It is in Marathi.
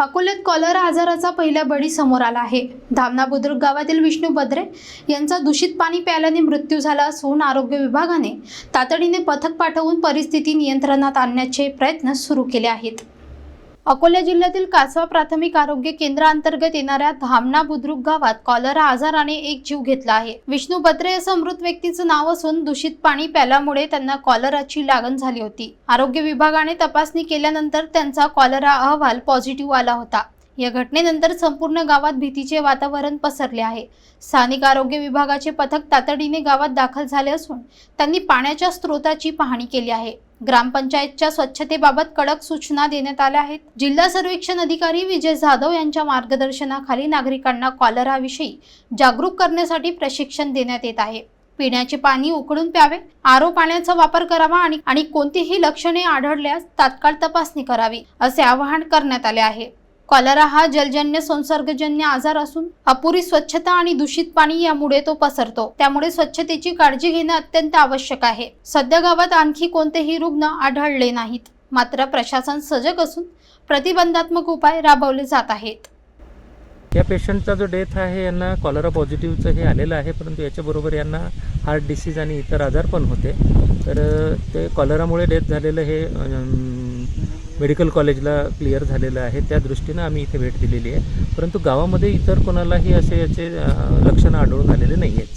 अकोल्यात कॉलरा आजाराचा पहिला बळी समोर आला आहे. धामणा बुद्रुक गावातील विष्णू बद्रे यांचा दूषित पाणी प्यायल्याने मृत्यू झाला असून आरोग्य विभागाने तातडीने पथक पाठवून परिस्थिती नियंत्रणात आणण्याचे प्रयत्न सुरू केले आहेत. अकोला जिल्ह्यातील कासवा प्राथमिक आरोग्य केंद्रांतर्गत येणाऱ्या धामणा बुद्रुक गावात कॉलरा आजाराने एक जीव घेतला आहे. विष्णू बत्रे असं मृत व्यक्तीचं नाव असून दूषित पाणी प्याल्यामुळे त्यांना कॉलराची लागण झाली होती. आरोग्य विभागाने तपासणी केल्यानंतर त्यांचा कॉलरा अहवाल पॉझिटिव्ह आला होता. या घटनेनंतर संपूर्ण गावात भीतीचे वातावरण पसरले आहे. स्थानिक आरोग्य विभागाचे पथक तातडीने गावात दाखल झाले असून त्यांनी पाण्याच्या स्रोताची पाहणी केली आहे. ग्रामपंचायतच्या स्वच्छतेबाबत कडक सूचना देण्यात आल्या आहेत. जिल्हा सर्वेक्षण अधिकारी विजय जाधव यांच्या मार्गदर्शनाखाली नागरिकांना कॉलराविषयी जागरूक करण्यासाठी प्रशिक्षण देण्यात येत आहे. पिण्याचे पाणी उकळून प्यावे आरो पाण्याचा वापर करावा आणि आणि कोणतीही लक्षणे आढळल्यास तात्काळ तपासणी करावी असे आवाहन करण्यात आले आहे. कॉलरा हा जलजन्य संसर्गजन्य आजार असून अपुरी स्वच्छता आणि दूषित पाणी यामुळे तो पसरतो. त्यामुळे स्वच्छतेची काळजी घेणं अत्यंत आवश्यक आहे. सध्या गावात आणखी कोणतेही रुग्ण आढळले नाहीत. मात्र प्रशासन सजग असून प्रतिबंधात्मक उपाय राबवले जात आहेत. या पेशंटचा जो डेथ आहे यांना कॉलरा पॉझिटिव्हचं हे आलेलं आहे परंतु याच्याबरोबर यांना हार्ट डिसीज आणि इतर आजार पण होते. तर ते कॉलरामुळे डेथ झालेलं हे मेडिकल कॉलेजला क्लिअर झालेलं आहे. त्या दृष्टीनं आम्ही इथे भेट दिलेली आहे. परंतु गावामध्ये इतर कोणालाही असे याचे लक्षणं आढळून आलेले नाही आहेत